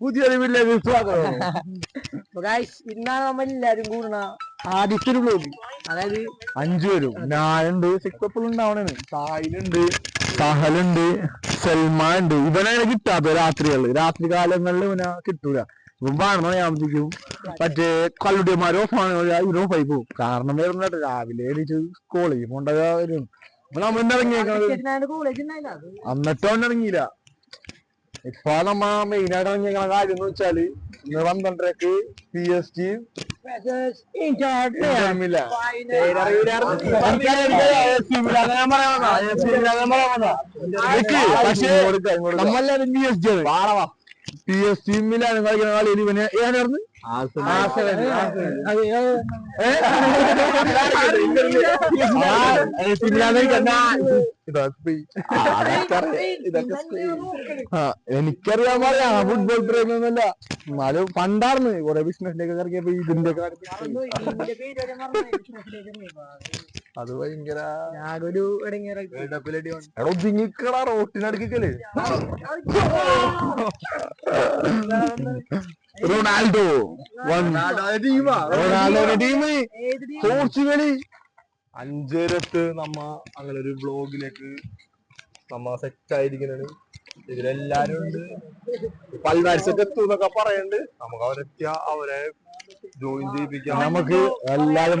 പുതിയൊരു വീട്ടിലേക്ക് സ്വാഗതം ഗായ്സ് ഇന്നാണ് നമ്മൾ എല്ലാരും കൂടണ ആദ്യത്തെ വ്ലോഗ് അതായത് അഞ്ചു പേരും. ഞാനുണ്ട് സിക്കപ്പിൾ ഉണ്ടാവണേന് സായിലുണ്ട് സഹലുണ്ട് സൽമാൻ ഉണ്ട് ഇവനാണ് കിട്ടാത്ത രാത്രികളിൽ രാത്രി കാലങ്ങളിൽ ഇവനെ കിട്ടൂല. ഇവൻ പതിനൊന്ന് മണിയാകുമ്പോഴത്തേക്കും മറ്റേ കല്ലുടിയന്മാരോ ഓഫ് ആണ്. ഇവന് ഓഫ് ആയി പോകും. കാരണം വരുന്നുണ്ട് രാവിലെ എണീച്ച് കോളേജ് പോണ്ട വരും അപ്പൊ നമ്മൾ ഇറങ്ങിയേക്കണത് അവൻ ഇറങ്ങിയില്ല. ഇപ്പൊ നമ്മ മെയിൻ ആയിട്ട് ഇറങ്ങിയ കാര്യം എന്ന് വെച്ചാൽ ഇന്ന് പന്ത്രണ്ടരക്ക് പി എസ് ടി നമ്മളെല്ലാരും പി എസ് പി എസ് ടീമിലാണ് കളിക്കുന്ന കളി ഇവന് ഏതായിരുന്നു എനിക്കറിയാൻ പറയാ ഫുട്ബോൾ പ്രേമി ഒന്നുമല്ല എന്നാലും പണ്ടാർന്ന് കൊറേ ബിസിനസ്സിലേക്ക് ഇറങ്ങിയപ്പോ ഇതിന്റെ അത് ഭയങ്കര ഞാനൊരു ഒതുങ്ങിക്കടാ റോട്ടിനടുക്കൽ റൊണാൾഡോ. റൊണാൾഡോയുടെ ടീം പോർച്ചുഗൽ. അഞ്ചരത്ത് നമ്മ അങ്ങനെ ഒരു ബ്ലോഗിലേക്ക് നമ്മ സെറ്റ് ആയിരിക്കുന്നത് ഇതിലെല്ലാരും ഉണ്ട്. പൽവാരിസൊക്കെ എത്തും എന്നൊക്കെ പറയുന്നുണ്ട് നമുക്ക് അവരെത്തിയ അവരെ ജോയിൻ ചെയ്യിപ്പിക്കാം. നമുക്ക് എല്ലാരും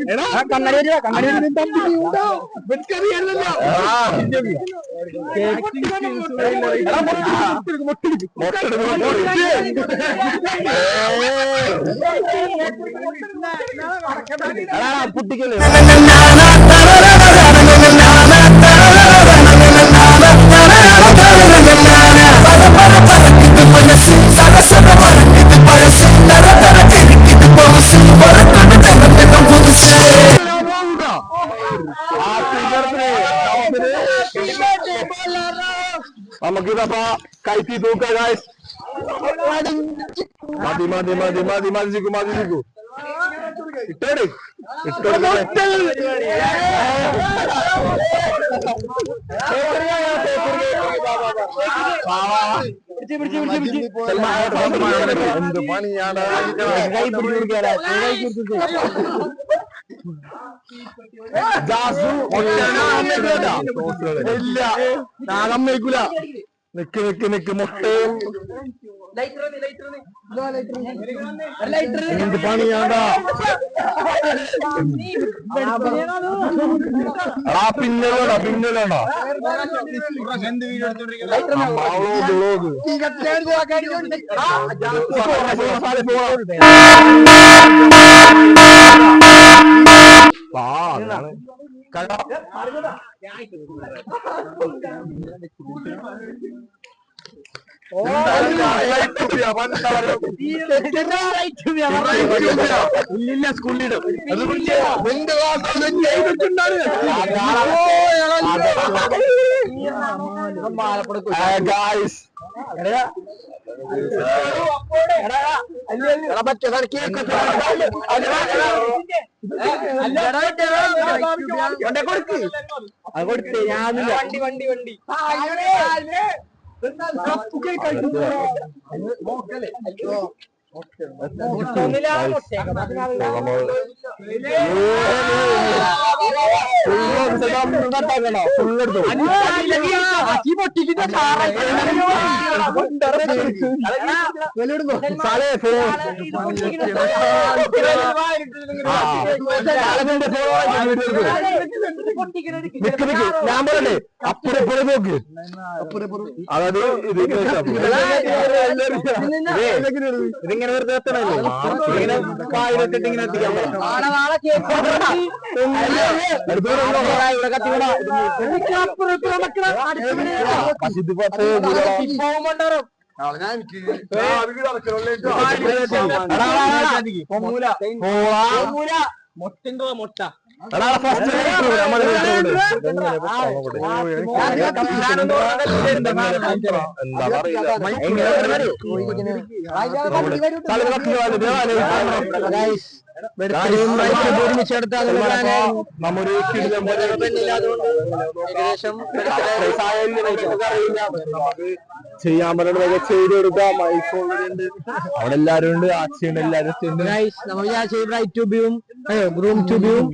അറിയാലോ കണ്ണടി കണ്ണടി പുട്ടിക്കല്ലേ നമുക്കിതപ്പോ കൈത്തി തൂക്ക ഗായ്സ് മതി മതി മതി മതി മതി ചിക്കു മതി ചിക്കു. ഇട്ടോട്. എന്ത് പണിയാണ്? ഇല്ല. നാഗം അമ്മയ്ക്കൂല. നിക്ക് നിക്ക് നിക്ക്. എന്ത് പണിയാണ്ടാ ആ പിന്നലോടാ വേണ്ട പിന്നെ വേണ്ട വ്ളോഗ് ഇല്ല സ്കൂളിലിടും ഗായ്സ് കൊടുക്ക് അത് കൊടുത്ത് ഞാനില്ല വണ്ടി വണ്ടി വണ്ടി നിക്ക് ഞാൻ പറയണ്ടേ അപ്പുറം ഇപ്പുറം നോക്ക് അതായത് ഇത് വെറുതെ എത്തണല്ലോ ഇങ്ങനെ കായിരത്തിട്ട് ഇങ്ങനെ എത്തിക്കാൻ പക്ഷെ ഇത് മുട്ട നമ്മൊരു ഏകദേശം ചെയ്യാൻ പറ്റുന്ന ചെയ്ത് കൊടുക്കാം അവിടെ എല്ലാരും ഉണ്ട് ആച്ചിയുണ്ട് എല്ലാരും നമ്മൾ വിചാരിച്ച ബ്രൈറ്റ് ട്യൂബിയും ഗ്രൂം ട്യൂബിയും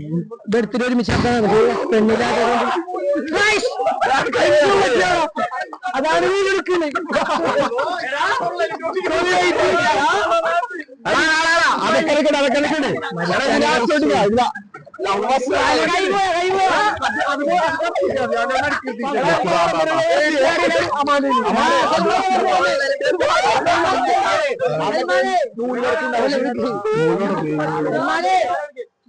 ബർത്ത്ഡേ ഒരുമിച്ചാക്കാണ് പെണ്ണില്ലാതെ Guys! അതാണ് നീ എടുക്കുന്നത് അതൊക്കെ അതൊക്കെ আমাদের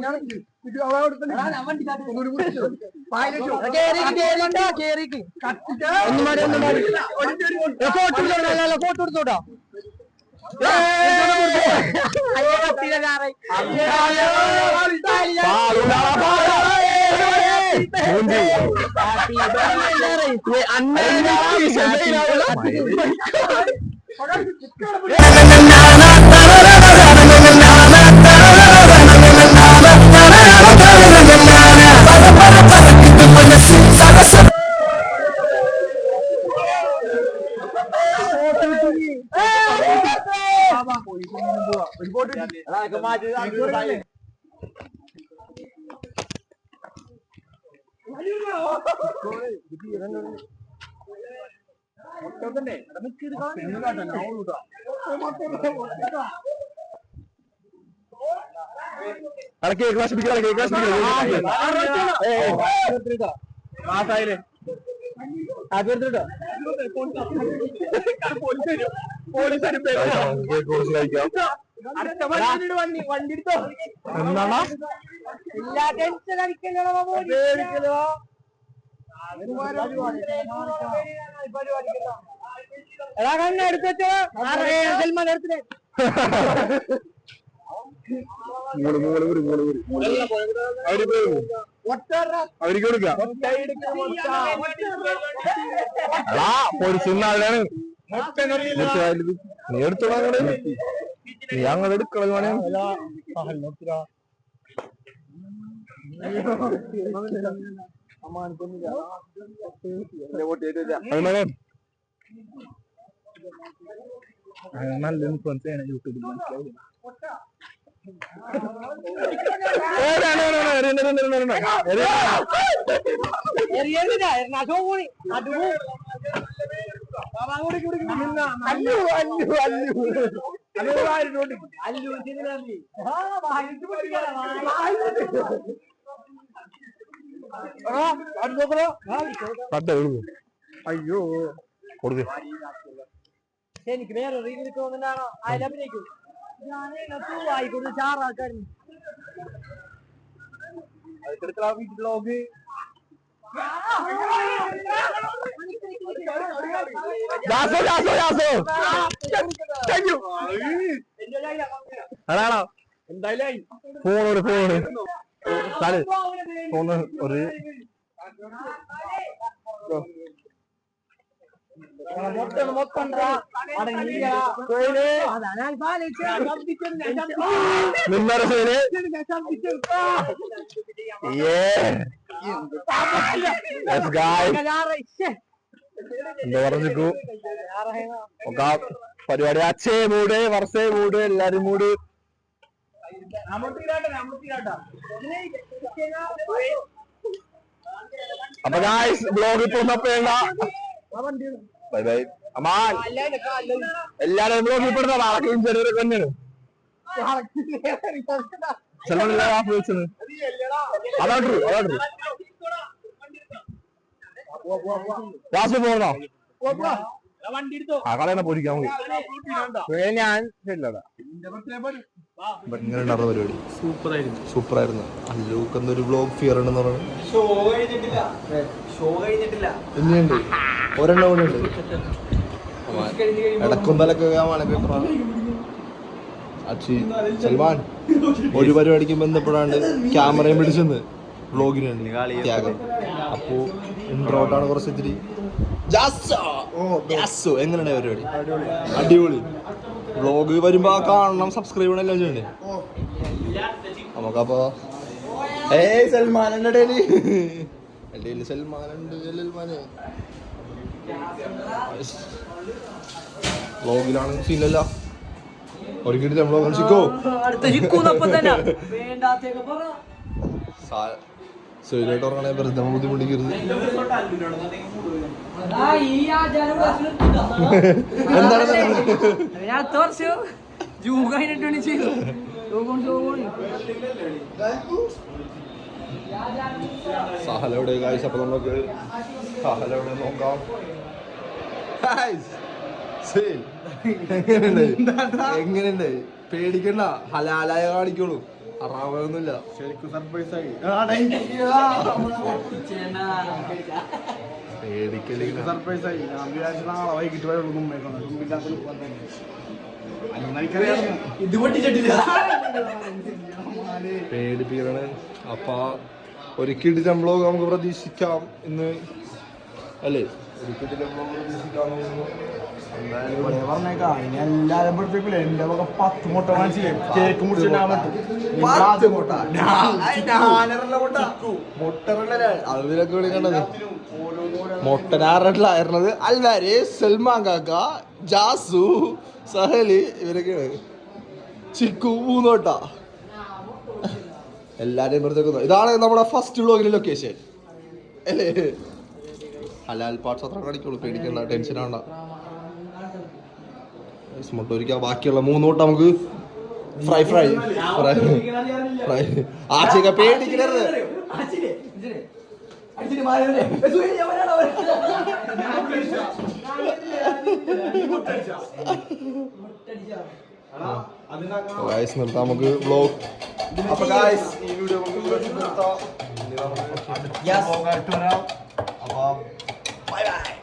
നിക്ക്, നിക്ക്. ഫോട്ടോ ഫോട്ടോ എടുത്തോട്ടോ അല്ല, കേക്ക് നശിപ്പിക്കണം, കേക്ക് നശിപ്പിക്കണം. കേക്ക് കുറച്ച് കഴിക്കാം എന്താണ് എടാ കണ്ണ എടുത്തോ ഊര്. അവർ പോയി. അവർക്ക് കൊടുക്കാം. എടാ, പൊരിച്ചുന്ന ആളാണ്. നീ എടുത്തോളാം. നീ അങ്ങോട്ട് എടുക്കളെ നല്ല ഇൻഫ്ലുവൻസ് ചെയ്യണം യൂട്യൂബിൽ മനസ്സിലാവില്ല എറിയണ്ടില്ല എറണാകുളം കൂടി അല്ലു അല്ലു അല്ലു. അല്ലു അയ്യോ. കൊടുക്ക. എനിക്ക് വേറെ റീൽ തോന്നുന്നതാണോ? അതിലഭിനയിക്കും ആയിക്കോട്ടെ ചാറാക്കാൻ ബ്ലോഗ് ജാസോ ജാസോ ജാസോ. താങ്ക് യു അതാണോ? ഒരു ഫോണ് സാറ് ഫോണ് ഒരു പരിപാടി അച്ഛേ മൂട് വർഷേ മൂട് എല്ലാരും മൂട് അപ്പൊ ഗായ്സ് ബ്ലോഗ് ഇപ്പൊ വേണ്ട. ബൈ ബൈ അമാൻ എല്ലാരും ബ്ലോഗ് ഇപ്പെടുന്ന വളക്കും ചെറിയൊക്കെ തന്നെയാണ്. വെച്ചത് അതാട്ടു അതാട്ടു. വാസു പോകണോ ആ കളയണ ഞാൻ ശരിയല്ലടാ പരിപാടി. സൂപ്പറായിരുന്നു. സൂപ്പറായിരുന്നു. അല്ലൂക്ക് എന്തൊരു ബ്ലോഗ് ഫിയർ ഉണ്ടെന്ന് പറഞ്ഞു. ഇനിയുണ്ട്. ഒരെണ്ണം കൂടെ ഉണ്ട്. അക്ഷി സൽമാൻ ഒരു പരിപാടിക്ക് ബന്ധപ്പെടാണ്ട് ക്യാമറയും പിടിച്ചെന്ന് വ്ളോഗിനുണ്ട് ത്യാഗം. അപ്പോ ഇൻട്രോട്ടാണ് കുറച്ച് ഇത്തിരി. ജാസോ. ജാസോ. എങ്ങനെയുണ്ട് പരിപാടി? അടിപൊളി. വ്ളോഗ് വരുമ്പോ കാണണം സബ്സ്ക്രൈബ് ചെയ്യണം എല്ലാം ചെയ്യണ്ടേ? നമുക്കപ്പോ ഏ സൽമാൻ ഡേലി ഡേലി ഉണ്ട് സൽമാന്. വ്ളോഗിലാണ് സീനല്ല ഒരിക്കലും വെറുതെ നമ്മൾ ബുദ്ധിമുട്ടിക്കരുത് എന്താണ് കഴിഞ്ഞിട്ടാണ് ചെയ്തു. ജൂൺ ജൂൺ സഹലയുടെ കാഴ്ച അപ്പൊ നമുക്ക് സഹലയുടെ നോക്കാം. എങ്ങനെയുണ്ട്? പേടിക്കണ്ട. ഹലാലായ കാണിക്കോളൂ അറാവൊന്നുമില്ല. ശരിക്കും സർപ്രൈസ് ആയി. സർപ്രൈസ് ആയി. ഞാൻ വിചാരിച്ച നാളെ വൈകിട്ട് വരെ ഉള്ളൂ പേടിപ്പിക്കണേ അപ്പൊ ഒരിക്കലും നമ്മളോ നമുക്ക് പ്രതീക്ഷിക്കാം ഇന്ന്. അല്ലേ? എല്ലാരും പഠിപ്പിക്കില്ല? എന്റെ വക പത്ത് മുട്ട വാങ്ങിച്ചില്ലേ കേക്ക് മുറിച്ചിട്ട് പത്ത് മുട്ട. അതിലൊക്കെ വിളിക്കണ്ടത് മൊട്ടനാറിലായിരുന്നത് അൽവാര് സൽമാൻ കാക്ക ജാസു സഹലി ഇവരൊക്കെയാണ്. ചിക്കു മൂന്നോട്ട. എല്ലാരെയും ഇതാണ് നമ്മുടെ ഫസ്റ്റ് വ്ളോഗിന്റെ ലൊക്കേഷൻ അല്ലേ? ഹലാൽ പാർട്സ് അത്ര കാണിക്കുള്ളൂ പേടിക്കണ്ട ടെൻഷൻ ആണ്ടാ മുട്ടൊരിക്ക ബാക്കിയുള്ള മൂന്ന് തൊട്ട് നമുക്ക് fry fry fry fry Ashika പേടിക്കരുത്. Guys നിർത്താം നമുക്ക് ബ്ലോഗ് അപ്പൊ ഗായ്സ് ഈ വീഡിയോ നമുക്ക് നിർത്താം. അപ്പൊ ബൈ ബൈ